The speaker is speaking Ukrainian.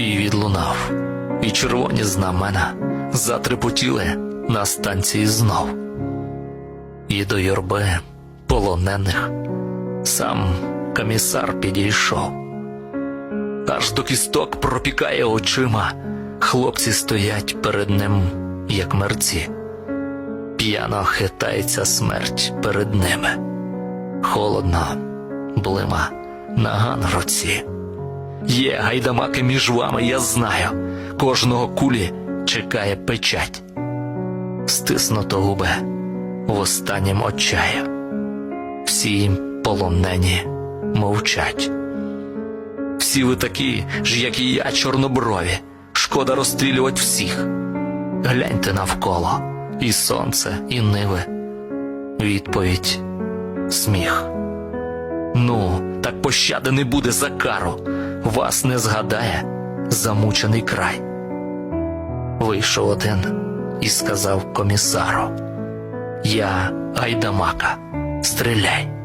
Бій відлунав, і червоні знамена затрепотіли на станції знов. І до юрби полонених сам комісар підійшов. Аж до кісток пропікає очима, хлопці стоять перед ним, як мерці. П'яно хитається смерть перед ними. Холодно, блима, наган в руці. Є гайдамаки між вами, я знаю. Кожного кулі чекає печать. Стиснуто губе в останнім очаю. Всі їм полонені мовчать. Всі ви такі ж, як і я, чорноброві. Шкода розстрілювати всіх. Гляньте навколо і сонце, і ниви. Відповідь сміх. Ну, так пощади не буде за кару. Вас не згадає замучений край. Вийшов один і сказав комісару: Я гайдамака, стріляй.